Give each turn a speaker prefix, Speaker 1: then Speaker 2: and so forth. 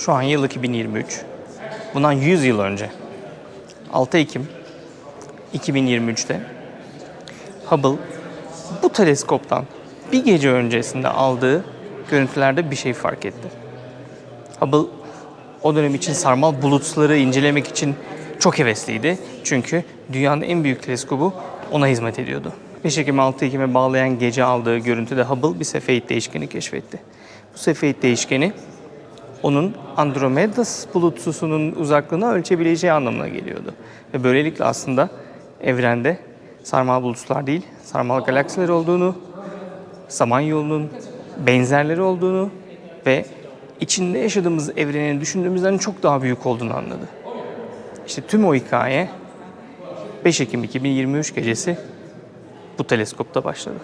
Speaker 1: Şu an yıl 2023. Bundan 100 yıl önce 6 Ekim 2023'te Hubble bu teleskoptan bir gece öncesinde aldığı görüntülerde bir şey fark etti. Hubble o dönem için sarmal bulutları incelemek için çok hevesliydi. Çünkü dünyanın en büyük teleskobu ona hizmet ediyordu. 5 Ekim 6 Ekim'e bağlayan gece aldığı görüntüde Hubble bir Sefeit değişkeni keşfetti. Bu Sefeit değişkeni onun Andromedas bulutsusunun uzaklığını ölçebileceği anlamına geliyordu. Ve böylelikle aslında evrende sarmal bulutlar değil, sarmal galaksiler olduğunu, Samanyolu'nun benzerleri olduğunu ve içinde yaşadığımız evrenin düşündüğümüzden çok daha büyük olduğunu anladı. İşte tüm o hikaye 5 Ekim 2023 gecesi bu teleskopta başladı.